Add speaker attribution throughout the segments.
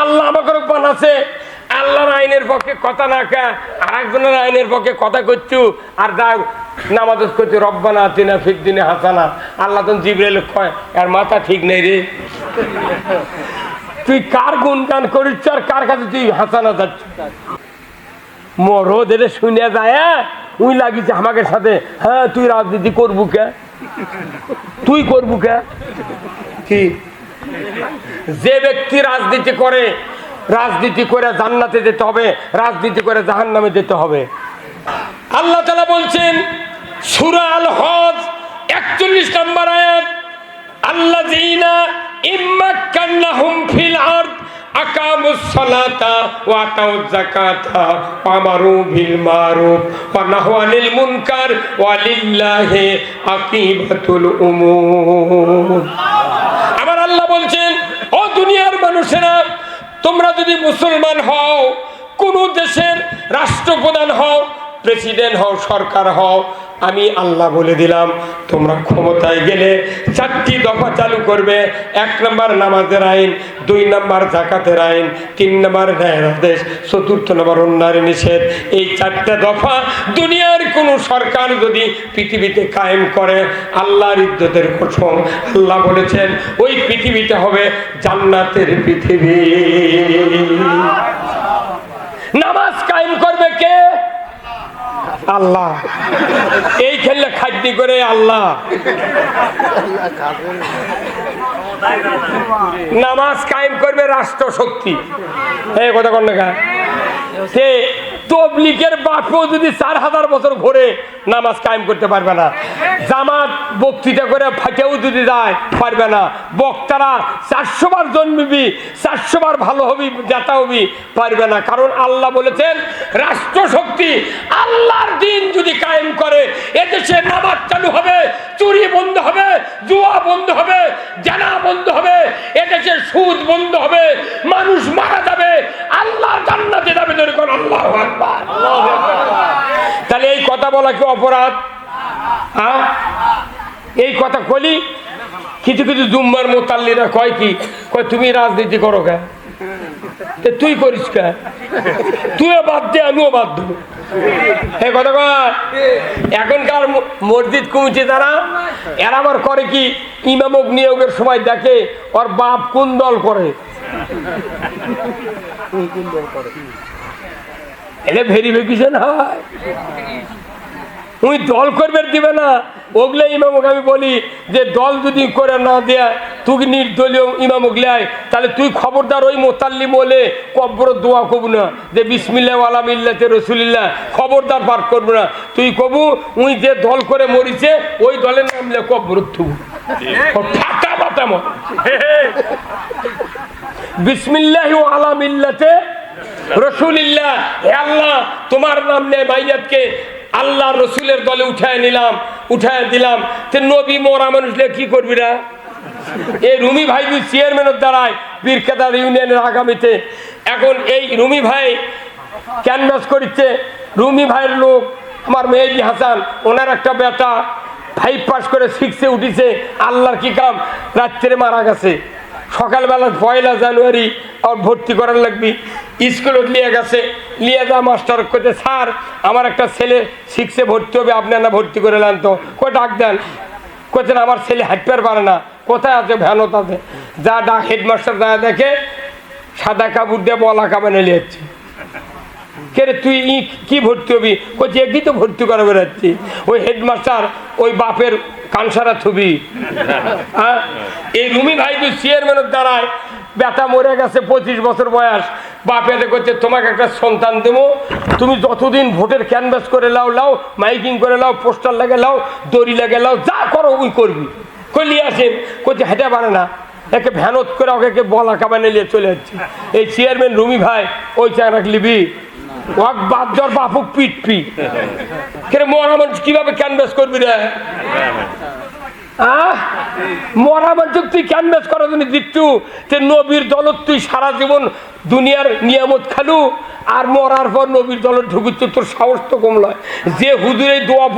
Speaker 1: আল্লাহ আমাকে আল্লাহর আইনের পক্ষে কথা না আর একজনের আইনের পক্ষে কথা আর নামাজ রব্বানা হাসানা। আল্লাহ তো জিবরেল কয় আর মাথা ঠিক নেই রে। তুই কার গুণগান করিস আর কার কাছে তুই হাসানা যাচ্ছ? মরদ এটা শুনে যায় হ্যাঁ? উই লাগিছে আমাকে সাথে। হ্যাঁ তুই রাজনীতি করবু কে? তুই করবু কে? কি? যে ব্যক্তি রাজনীতি করে রাজনীতি করে জান্নাতে যেতে হবে, রাজনীতি করে জাহান নামে যেতে হবে। আল্লাহ তালা বলছেন সুরাল হজ একচল্লিশ নম্বর আয়াত আল্লাহ ইম্মাক্কান্নাহুম ফিল আরদ আমার আল্লাহ বলছেন, ও দুনিয়ার মানুষেরা, তোমরা যদি মুসলমান হও, কোন দেশের রাষ্ট্রপ্রধান হও, প্রেসিডেন্ট হও, সরকার হও আমি আল্লাহ বলে দিলাম, তোমরা ক্ষমতায় গেলে চারটি দফা চালু করবে। এক নম্বর নামাজের আইন, দুই নম্বর জাকাতের আইন, তিন নম্বর ন্যায়ের আদেশ, চতুর্থ নম্বর অন্যায় নিষেধ। এই চারটে দফা দুনিয়ার কোনো সরকার যদি পৃথিবীতে কায়েম করে, আল্লাহর ইজ্জতের কসম। আল্লাহ বলেছেন, ওই পৃথিবীটা হবে জান্নাতের পৃথিবী। নামাজ আল্লাহ। এই খেললে খাদ্য করে আল্লাহ। নামাজ কায়েম করবে রাষ্ট্র শক্তি এই কথা কন্যা সে তবলিকের বাপও যদি চার হাজার বছর ঘুরে নামাজ কায়েম করতে পারবে না। জামাত বক্তৃতা করে ফাটেও যদি যায়, পারবে না। বক্তারা চারশো বার জন্মিবি চারশো বার ভালো হবি জাতা হবি, পারবে না। কারণ আল্লাহ বলেছেন রাষ্ট্র শক্তি আল্লাহর দিন যদি কায়েম করে, এদেশে নামাজ চালু হবে, চুরি বন্ধ হবে, জুয়া বন্ধ হবে, জানা বন্ধ হবে, এদেশে সুদ বন্ধ হবে, মানুষ মারা যাবে, আল্লাহর জান্নাতে যাবে যেরকম আল্লাহ তাহলে এই কথা বলা কি অপরাধ? হ্যাঁ এই কথা কলি? কিছু কিছু জুম্মার মোতাল্লিরা কয় কি? কয়, তুমি রাজনীতি করো কে তে তুই করিস তুইও বাদ দে, আমিও বাদ দেবো। এই কথা এখনকার মসজিদ কমিটি তারা এরা আবার করে কি? ইমামক নিয়োগের সময় দেখে ওর বাপ কোন দল করে? এটা ভেরিফিকেশন হয়। তুই দল করবে দিবে না। ওগুলো ইমামক আমি বলি যে দল যদি করে না দেয় তুই নির্দলীয় ইমামক লেয় তাহলে তুই খবরদার ওই মোতাল্লি বলে কব্বর দোয়া করব না, যে বিসমিল্লা আলাম ইল্লাতে রসুলিল্লাহ, খবরদার পাঠ করব না। তুই কবু, উই যে দল করে মরিছে, ওই দলের নাম লে কব্বর বিসমিল্লাহ আলাম ইল্লাতে রসুলিল্লাহ আল্লাহ, তোমার নাম নেই মাইয়াতকে আল্লাহ রসুলের দলে উঠায় নিলাম, উঠায় দিলাম। তে নবী মোরা মানুষলে কি করবি না এই রুমি ভাই যদি চেয়ারম্যানের দ্বারায় বীরকেদার ইউনিয়নের আগামীতে। এখন এই রুমি ভাই ক্যানভাস করছে রুমি ভাইয়ের লোক, আমার মেহেদি হাসান, ওনার একটা বেটা ফাইভ পাস করে সিক্সে উঠিছে। আল্লাহর কি কাম? রাত্রে মারা গেছে। সকালবেলা পয়লা জানুয়ারি, আর ভর্তি করার লাগবি। স্কুলত নিয়ে গেছে। নিয়ে যা মাস্টার করতে স্যার, আমার একটা ছেলে সিক্সে ভর্তি হবে, আপনি না ভর্তি করে নেন তো। কই ডাক দেন। কোথায় আমার ছেলে হাঁটতে পারে না। কোথায় আছে ভ্যানত তাতে যা ডাক হেডমাস্টার যা দেখে সাদা কাপড় দিয়ে বলা কাপড় নিয়ে কে রে, তুই ই কি ভর্তি হবি? কচি একই তো ভর্তি করে বেড়াচ্ছি। ওই হেডমাস্টার ওই বাপের কানসারা ছবি। হ্যাঁ এই রুমি ভাই তুই চেয়ারম্যানের দ্বারায় বেটা মরে গেছে, পঁচিশ বছর বয়স। বাপেতে করছে তোমাকে একটা সন্তান দেবো। তুমি যতদিন ভোটের ক্যানভাস করে লাও লাও, মাইকিং করে লাও, পোস্টার লাগে লাও, দড়ি লাগে লাও, যা করো ওই করবি। করলি আসেন করছে হেঁটে পারে না। একে ভ্যানত করে ওকে একে বলা কাবানে নিয়ে চলে যাচ্ছে। এই চেয়ারম্যান রুমি ভাই, ওই চা রাখলিবি ওয়াক বাদ দর বাপুক পিট পি। মরা মানুষ কীভাবে ক্যানভাস করবি রে? তুই ক্যানভাস দিচ্ছু? যে নবীর তুই সারা জীবন দুনিয়ার নিয়ামত খালু, আর মরার পর নবীর তোর সাহস তো কম যে দোয়া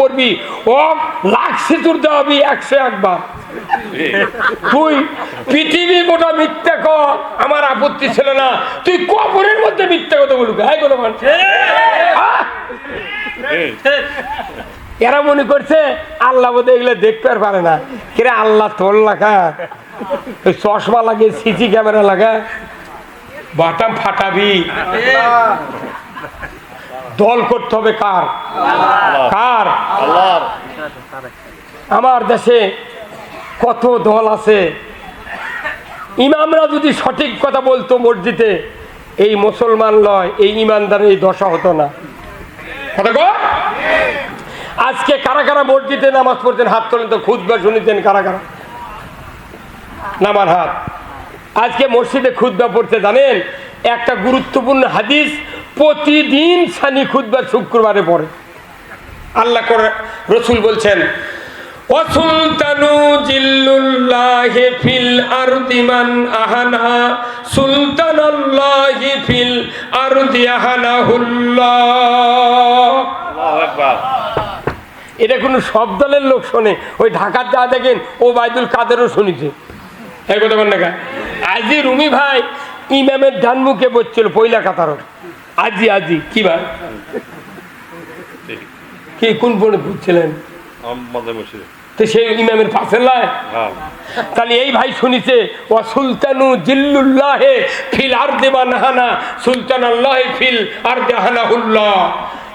Speaker 1: একশো একবার। তুই পৃথিবী গোটা মিথ্যা ক আমার আপত্তি ছিল না। তুই কবরের মধ্যে মিথ্যা কথা বলুক হ্যাঁ কোনো মানুষ! এরা মনে করছে আল্লাহ বোধহয় এগুলো দেখতে পারে না। কিরে আল্লাহ তোর লাগা? চশমা লাগে, সিসি ক্যামেরা লাগা। বাটাম ফাটাবি। দল করতে হবে কার? কার? আমার দেশে কত দল আছে। ইমামরা যদি সঠিক কথা বলতো মসজিদে, এই মুসলমান লয়, এই ইমানদারের এই দশা হতো না। কথা? আজকে কারা কারা মসজিদে নামাজ পড়ছেন হাত তোলেন তো খুদবা শুনেছেন কারা কারা? নামার হাত। আজকে মসজিদে খুদবা পড়তে জানেন? একটা গুরুত্বপূর্ণ হাদিস, প্রতিদিন সানি খুদবা শুক্রবারে পড়ে। আল্লাহ করে রসুল বলছেন আহানা এটা কোনো সব দলের লোক শোনে। ওই ঢাকার যা দেখেন ও বাইদুল কাদেরও শুনেছে। কথা আজি রুমি ভাই ইমামের ডান মুখে বসছিল পয়লা কাতারও। আজি আজি কি ভাই? কি কোন পড়ে বুঝছিলেন তো সেই ইমামের পাশে লয়?
Speaker 2: হ্যাঁ।
Speaker 1: তাহলে এই ভাই শুনিছে ও সুলতানু জিল্লুল্লাহে ফিল আর দেবা নাহানা সুলতান আল্লাহ ফিল আর দেহানাহুল্লাহ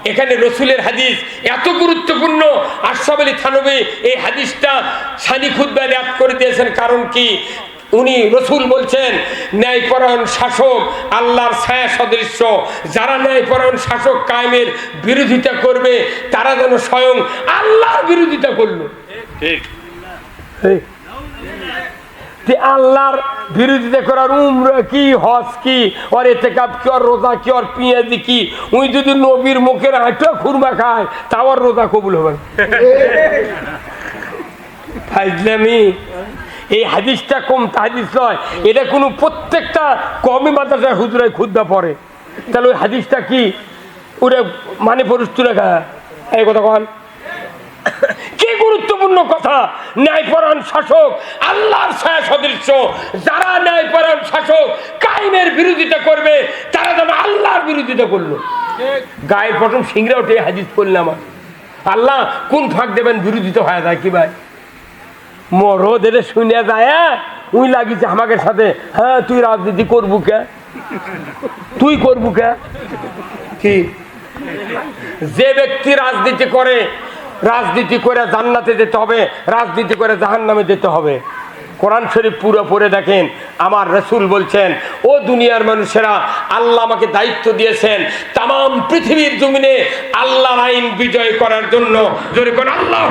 Speaker 1: এখানে রসুলের হাদিস এত গুরুত্বপূর্ণ। আশরাফ আলী থানবী এই হাদিসটা সানি খুদ্ায় র্যাপ করে দিয়েছেন। কারণ কি? উনি রসুল বলছেন ন্যায়পরায়ণ শাসক আল্লাহর ছায়া সদৃশ্য যারা ন্যায়পরায়ণ শাসক কায়েমের বিরোধিতা করবে তারা যেন স্বয়ং আল্লাহর বিরোধিতা করল।
Speaker 2: ঠিক।
Speaker 1: এই, যে আল্লাহর বিরোধিতা করার উমরা কি, হজ কি, ওর এতে কাপ কি, ওর রোজা কি, ওর পিঁয়াজি কি? উনি যদি নবীর মুখের আঁটা খুরমা খায়, তাও আর রোজা কবুল হবে। ফাইজলামি এই হাদিসটা কম হাদিস নয়, এটা কোনো প্রত্যেকটা কমই মাদ্রাসায় হুজুরায় খুদ্া পড়ে। তাহলে ওই হাদিসটা কি? ওটা মানে পরিস্থিতি রেখা এই কথা কন। গুরুত্বপূর্ণ কথা। ন্যায়পরায়ণ শাসক, আল্লাহর ছায়া সদৃশ্য যারা ন্যায়পরায়ণ শাসক কাইমের বিরোধিতা করবে, তারা যেন আল্লাহর বিরোধিতা করল। গায়ের প্রথম সিংরা উঠে হাজির করলাম আমার। আল্লাহ, কোন ফাঁক দেবেন? বিরোধিতা হয়ে যায় কি ভাই? মরদ এটা শুনে যায় হ্যাঁ? উই লাগিছে আমাকে সাথে। হ্যাঁ তুই রাজনীতি করবু কে? তুই করবু কে? কি? যে ব্যক্তি রাজনীতি করে রাজনীতি করে জান্নাতে যেতে হবে রাজনীতি করে জাহান নামে যেতে হবে। কোরআন শরীফ পুরো পড়ে দেখেন আমার রসুল বলছেন ও দুনিয়ার মানুষেরা আল্লাহ আমাকে দায়িত্ব দিয়েছেন তাম পৃথিবীর জমিনে আল্লাহর আইন বিজয় করার জন্য। জোরে আল্লাহ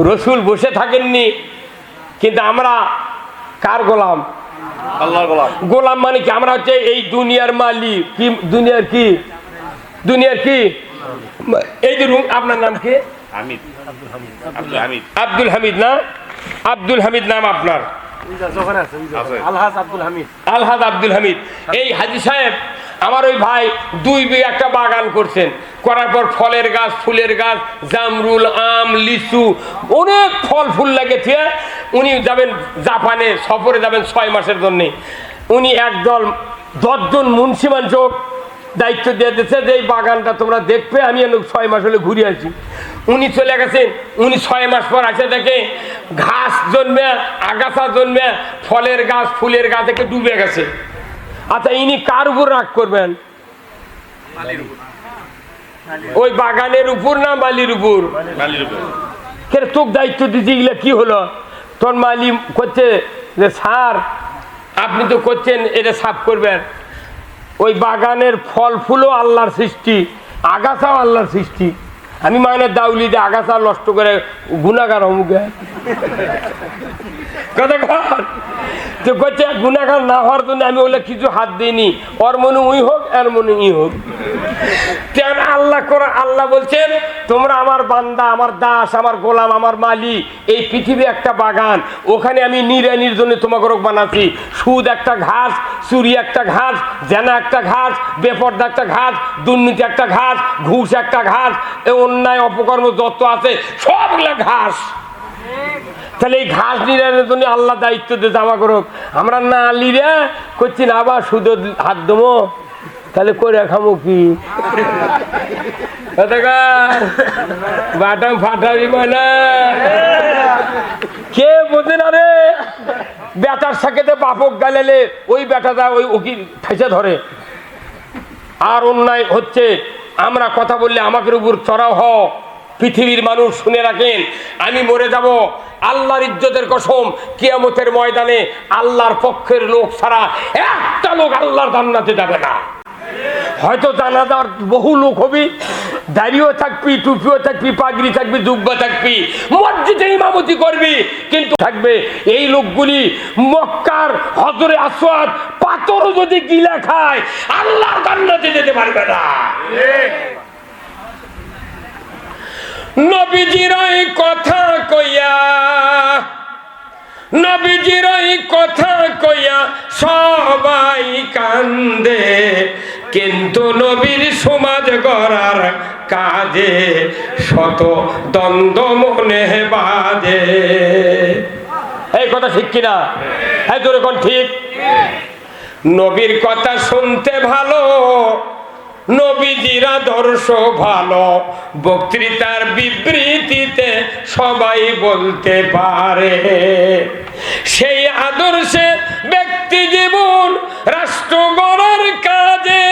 Speaker 1: রসুল বসে থাকেননি কিন্তু আমরা কার গোলাম?
Speaker 2: আল্লাহর গোলাম।
Speaker 1: গোলাম মানে কি? আমরা হচ্ছে এই দুনিয়ার মালিক। কি দুনিয়ার কি? দুনিয়ার কি? এই যে রুম আপনার নাম কি?
Speaker 2: হামিদ। আব্দুল হামিদ।
Speaker 1: আব্দুল হামিদ। না? আব্দুল হামিদ নাম আপনার?
Speaker 3: আলহাজ আব্দুল হামিদ।
Speaker 1: আলহাদ আব্দুল হামিদ। এই হাজি সাহেব আমার ওই ভাই দুই বিঘা একটা বাগান করছেন। করার পর ফলের গাছ ফুলের গাছ জামরুল আম লিচু অনেক ফল ফুল লাগেছে উনি যাবেন জাপানে সফরে যাবেন ছয় মাসের জন্যে। উনি একদল দশজন মুন্সিমান চোখ দায়িত্ব দিয়ে দিচ্ছে যে এই বাগানটা তোমরা দেখবে আমি এনে ছয় মাস হলে ঘুরে আসি। উনি চলে গেছেন উনি ছয় মাস পর আসে দেখে ঘাস জন্মে আগাছা জন্মে ফলের গাছ ফুলের গাছ থেকে ডুবে গেছে। আচ্ছা ইনি কার উপর রাগ করবেন? ওই বাগানের উপর না মালির উপর? তোকে দায়িত্ব দিতে গেলে কি হলো? তোর মালি করছে যে স্যার আপনি তো করছেন এটা সাফ করবেন। ওই বাগানের ফল ফুলও আল্লাহর সৃষ্টি, আগাছাও আল্লাহর সৃষ্টি। আমি মানে দাউলি দিয়ে আগাছা নষ্ট করে গুণাগার অমুকে কথা কর। তো করছে গুণাগার না হওয়ার জন্য আমি ওগুলো কিছু হাত দিইনি। হোক হোক। তেমন আল্লাহ আল্লাহ বলছেন, তোমরা আমার বান্দা, আমার দাস, আমার গোলাম, আমার এই একটা বাগান। ওখানে আমি নিরানির জন্য তোমাকে বানাচ্ছি। সুদ একটা ঘাস, চুরি একটা ঘাস, জেনা একটা ঘাস, বেপর্দা একটা ঘাস, দুর্নীতি একটা ঘাস, ঘুষ একটা ঘাস অন্যায়, অপকর্ম যত আছে, সবগুলা ঘাস। তাহলে এই ঘাস নিরানের জন্য আল্লাহ দায়িত্ব দিয়ে জামা করুক। আমরা না লিরে করছি না, আবার সুদ হাত দেবো তাহলে করে খামো কি? বাটাম কে বোঝে না রে? বেটার সাথে বাপক গালেলে ওই বেটাটা ওই উকিল ঠেসে ধরে। আর অন্যায় হচ্ছে, আমরা কথা বললে আমাকে উপর চড়াও হ পৃথিবীর মানুষ শুনে রাখেন, আমি মরে যাব, আল্লাহর ইজ্জতের কসম, কিয়ামতের ময়দানে আল্লাহর পক্ষের লোক ছাড়া একটা লোক আল্লাহর জান্নাতে যাবে না। হয়তো জানাজার বহু লোক হবি, দাড়িও থাকবি, টুপিও থাকবি, পাগড়ি থাকবি দুব্বা থাকবি, মসজিদে ইমামতি করবি, কিন্তু থাকবে এই লোকগুলি মক্কার হজরে আসওয়াদ পাথরও যদি গিলা খায়, আল্লাহর জান্নাতে যেতে পারবে না। নবীজির কথা কইয়া নবীজির কথা কইয়া সবাই কান্দে। কিন্তু নবীর সমাজ গড়ার কাজে শত দ্বন্দ্ব মনে বাজে। এই কথা ঠিক কিনা? হ্যাঁ তোর এখন ঠিক নবীর কথা শুনতে ভালো নবীজির আদর্শ ভালো, বক্তৃতার বিবৃতিতে সবাই বলতে পারে। সেই আদর্শে ব্যক্তি জীবন রাষ্ট্র গড়ার কাজে।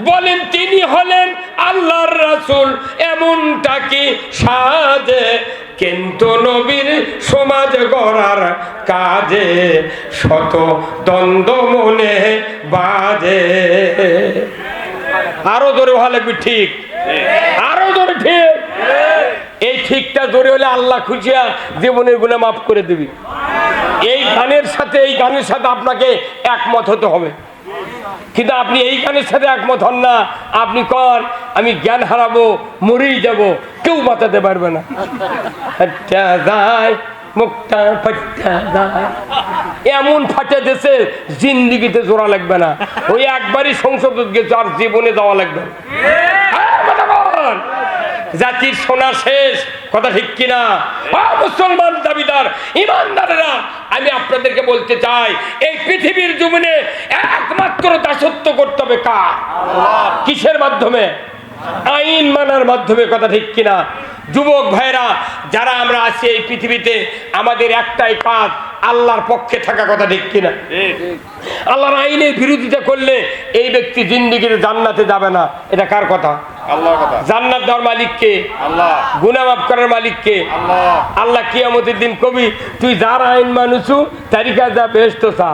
Speaker 1: বলেন, তিনি হলেন আল্লাহর রাসূল, এমনটা কি সাজে? কিন্তু নবীর সমাজ গড়ার কাজে শত দ্বন্দ্ব মনে বাজে। আরও জোরে ভালো লাগবে ঠিক। আরও জোরে ঠিক। এই ঠিকটা জোরে হলে আল্লাহ খুঁজিয়া জীবনের গুণে মাফ করে দিবি। এই গানের সাথে, এই গানের সাথে আপনাকে একমত হতে হবে। কিন্তু আপনি এই গানের সাথে একমত হন না। আপনি কন, আমি জ্ঞান হারাবো, মরেই যাব, কেউ বাঁচাতে পারবে না। মুখটা ফাট্টা যায় এমন ফাটে দেশে জিন্দিগিতে জোড়া লাগবে না। ওই একবারই সংসদ আর জীবনে যাওয়া লাগবে। হ্যাঁ। জাতির সোনা শেষ, কথা ঠিক কিনা? মুসলমান দাবিদার, ইমানদারেরা, আমি আপনাদেরকে বলতে চাই, এই পৃথিবীর জমিনে একমাত্র দাসত্ব করতে হবে কার? কিসের মাধ্যমে? আইন মানার মাধ্যমে, কথা ঠিক কিনা? যুবক ভাইরা যারা আমরা আছি এই পৃথিবীতে আমাদের একটাই কাজ আল্লাহর পক্ষে থাকা কথা ঠিক কিনা? আল্লাহর আইনের বিরোধিতা করলে এই ব্যক্তি জিন্দিগির জান্নাতে যাবে না। এটা কার কথা? জান্নাত দেওয়ার মালিককে
Speaker 2: আল্লাহ।
Speaker 1: গুনা মাফ করার মালিককে।
Speaker 2: আল্লাহ।
Speaker 1: আল্লাহ কিয়ামতের দিন কবি তুই যার আইন মানুষু তারিখা যা বেশ তো। চা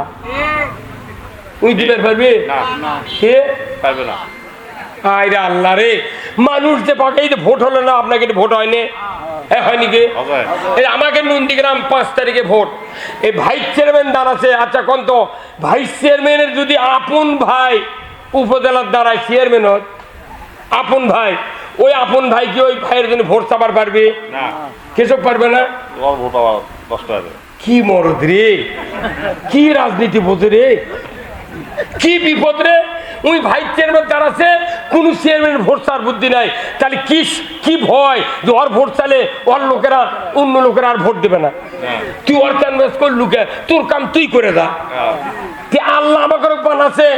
Speaker 1: তুই দিতে পারবি
Speaker 2: না।
Speaker 1: কে?
Speaker 2: পারবে না।
Speaker 1: আরে আল্লাহ রে। মানুষ যে পাকে এই ভোট হলো না আপনাকে ভোট হয়নি? হয়নি কি? আমাকে নন্দীগ্রাম পাঁচ তারিখে ভোট। এই ভাইস চেয়ারম্যান দাঁড়াচ্ছে আচ্ছা কোন তো? ভাইস চেয়ারম্যানের যদি আপন ভাই উপজেলার দ্বারায় চেয়ারম্যান হত আপন ভাই ওই আপন ভাই কি ওই ভাইয়ের জন্য ভোট চাপার পারবে? কেসব পারবে না? কি মরদ রে? কি রাজনীতি বোঝে রে? কি বিপদ রে? উনি ভাইস চেয়ারম্যান দাঁড়াচ্ছে কোন চেয়ারম্যান ভোট চার বুদ্ধি নাই। তাহলে কি কি ভয় যে ওর ভোট চালে ওর লোকেরা, অন্য লোকেরা আর ভোট দেবে না? তুই ওর ক্যানভাস কর লুকে, তোর কাম তুই করে দা। আল্লাহ আমাকে বানাচ্ছে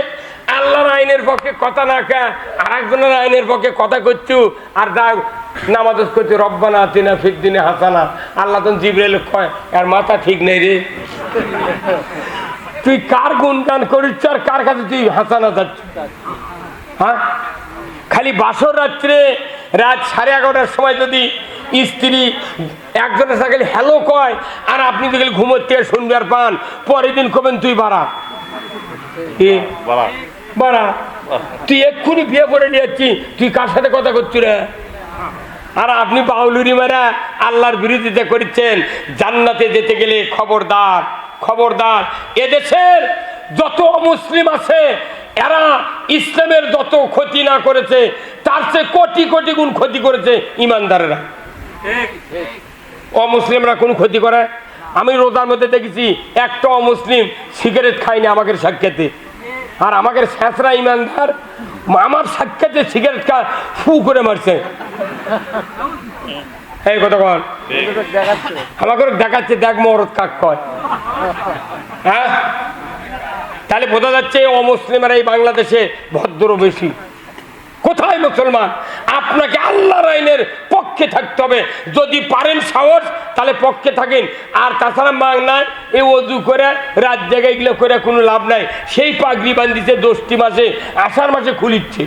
Speaker 1: আল্লাহর আইনের পক্ষে কথা না কা আর একজনের আইনের পক্ষে কথা করছু, আর যা নামাজ করছ, রব্বানা তিনা ফির দিনে হাসানা। আল্লাহ তো জিবরেল কয় আর মাথা ঠিক নেই রে। তুই কার গুণগান করিস আর কার কাছে তুই হাসানা যাচ্ছ হ্যাঁ? খালি বাসর রাত্রে রাত সাড়ে এগারোটার সময় যদি স্ত্রী একজনের সাথে হ্যালো কয় আর আপনি যদি খালি ঘুমোর থেকে শুনবে পান পরের দিন কবেন তুই বাড়া?
Speaker 2: বাড়া।
Speaker 1: তুই এক্ষুনি বিয়ে করে নিয়েছি তুই কার সাথে কথা করছি রে? আর আপনি বাউলুরি মারা আল্লাহর বিরোধিতা করছেন জান্নাতে যেতে গেলে খবরদার। খবরদার এদেশের যত মুসলিম আছে এরা ইসলামের যত ক্ষতি না করেছে তার চেয়ে কোটি কোটি গুণ ক্ষতি করেছে ইমানদারেরা। অমুসলিমরা কোন ক্ষতি করে? আমি রোজার মধ্যে দেখেছি একটা অমুসলিম সিগারেট খায়নি আমাকে সাক্ষাতে। আর আমাকে স্যাঁচরা ইমানদার আমার সাক্ষাতে সিগারেট খা ফু করে মারছে। এই দেখাচ্ছে, দেখ মরদ কাক কয়। হ্যাঁ? তাহলে বোঝা যাচ্ছে অমুসলিমেরা এই বাংলাদেশে ভদ্র বেশি। কোথায় মুসলমান? আপনাকে আল্লাহর আইনের পক্ষে থাকতে হবে। যদি পারেন সাহস, তাহলে পক্ষে থাকেন। আর তাছাড়া মাং নাই এই অজু করে, রাত জায়গায় এগুলো করে কোনো লাভ নাই। সেই পাগড়ি বান্ধিছে দশটি মাসে, আষাঢ় মাসে খুলিচ্ছে।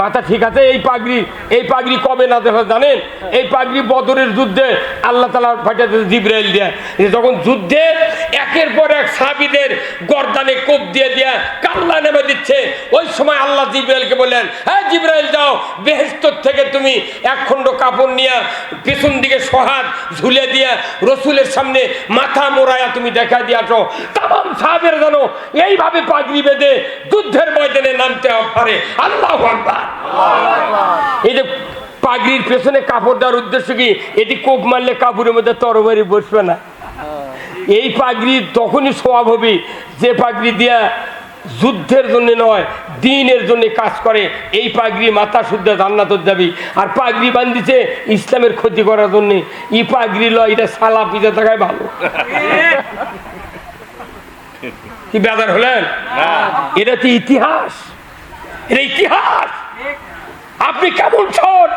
Speaker 1: মাথা ঠিক আছে? এই পাগড়ি এই পাগড়ি কবে না দেখা জানেন? এই পাগড়ি বদরের যুদ্ধে আল্লাহ তালা ফাটাতে জিব্রাইল দেয়। যখন যুদ্ধে একের পর এক সাবিদের গর্দানে কোপ দিয়ে দিয়ে কাল্লা নেমে দিচ্ছে, ওই সময় আল্লাহ জিব্রাইলকে বললেন হ্যাঁ জিব্রাইল যাও বেহেস্তর থেকে তুমি এক খণ্ড কাপড় নিয়ে পেছন দিকে সহাত ঝুলে দিয়ে রসুলের সামনে মাথা মোড়ায়া তুমি দেখা দিয়ে আসো। তাম সাহাবের জানো এইভাবে পাগড়ি বেঁধে যুদ্ধের ময়দানে নামতে পারে। আল্লাহ আকবার। এই যে পাগড়ির পেছনে কাপড় দেওয়ার উদ্দেশ্য কি? এটি কোপ মারলে কাপড়ের মধ্যে তরবারি বসবে না। এই পাগড়ি তখনই স্বভাব হবে যে পাগড়ি দিয়া যুদ্ধের জন্য নয় দিনের জন্য কাজ করে। এই পাগড়ি মাথা শুদ্ধ জান্নাত যাবি। আর পাগড়ি বান্ধিছে ইসলামের ক্ষতি করার জন্য। ই পাগড়ি লয় এটা সালা পিজা থাকায় ভালো। কি বেদার হলেন? এটা তো ইতিহাস। এটা ইতিহাস। আপনি কেমন ছোট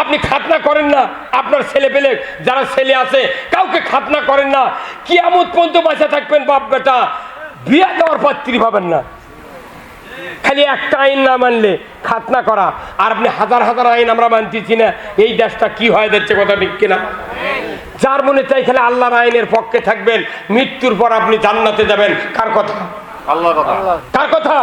Speaker 1: আপনি খাতনা করেন না। আপনার ছেলে পেলে যারা ছেলে আছে কাউকে খাতনা করেন না। কি কিয়ামত পর্যন্ত বাঁচা থাকবেন বাপ বেটা। বিয়ে দেওয়ার পাত্রী পাবেন না। খালি একটা আইন না মানলে খাতনা করা। আর আপনি হাজার হাজার আইন আমরা মানতেছি না। এই দেশটা কি হয়ে যাচ্ছে কথা ঠিক কিনা? যার মনে চাই খালি আল্লাহর আইনের পক্ষে থাকবেন। মৃত্যুর পর আপনি জান্নাতে যাবেন। কার কথা? কার কথা?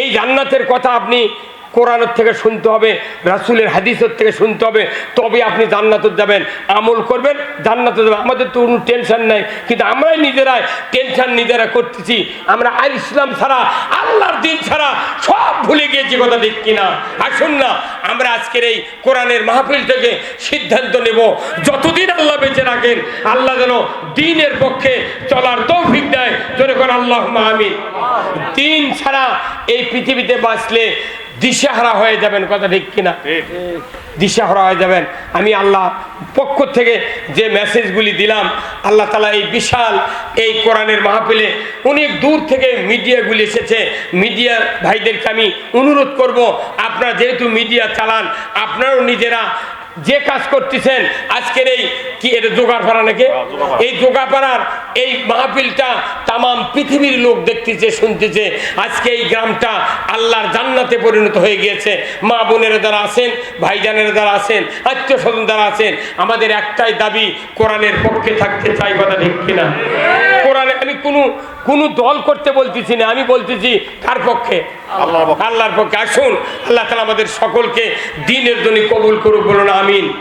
Speaker 1: এই জান্নাতের কথা আপনি কোরআনের থেকে শুনতে হবে, রাসুলের হাদিসের থেকে শুনতে হবে, তবে আপনি জান্নাতে যাবেন। আমল করবেন, জান্নাতে যাবেন। আমাদের তো কোনো টেনশন নাই, কিন্তু আমরাই নিজেরাই টেনশন নিজেরা করতেছি। আমরা আর ইসলাম ছাড়া, আল্লাহর দিন ছাড়া সব ভুলে গিয়েছি কথা ঠিক কিনা। আসুন না, আমরা আজকের এই কোরআনের মাহফিল থেকে সিদ্ধান্ত নেব। যতদিন আল্লাহ বেঁচে রাখেন আল্লাহ যেন দিনের পক্ষে চলার তৌফিক দেয়। জোরে করে আল্লাহ আমিন। দিন ছাড়া এই পৃথিবীতে বাঁচলে দিশাহারা হয়ে যাবেন কথা ঠিক কিনা? দিশাহারা হয়ে যাবেন। আমি আল্লাহ পক্ষ থেকে যে মেসেজগুলি দিলাম আল্লাহ তালা এই বিশাল এই কোরআনের মাহফিলে অনেক দূর থেকে মিডিয়াগুলি এসেছে। মিডিয়া ভাইদেরকে আমি অনুরোধ করব আপনারা যেহেতু মিডিয়া চালান আপনারাও নিজেরা যে কাজ করতেছেন আজকের এই কি এটা জোগাড়পাড়া নাকি?
Speaker 2: হ্যাঁ।
Speaker 1: এই জোগাপাড়ার এই মাহফিলটা তাম পৃথিবীর লোক দেখতেছে শুনতেছে। আজকে এই গ্রামটা আল্লাহর জান্নাতে পরিণত হয়ে গিয়েছে। মা বোনের দ্বারা আছেন ভাইজানের দ্বারা আছেন আত্মীয় স্বজন দ্বারা আছেন আমাদের একটাই দাবি কোরআনের পক্ষে থাকতে চাই কথা ঠিক কিনা? কোরআনে আমি কোনো কোনো দল করতে বলতেছি না আমি বলতেছি কার পক্ষে?
Speaker 2: আল্লাহর পক্ষে।
Speaker 1: আল্লাহর পক্ষে। আসুন আল্লাহ তালা আমাদের সকলকে দিনের জন্য কবুল করুক বলুন আমিন।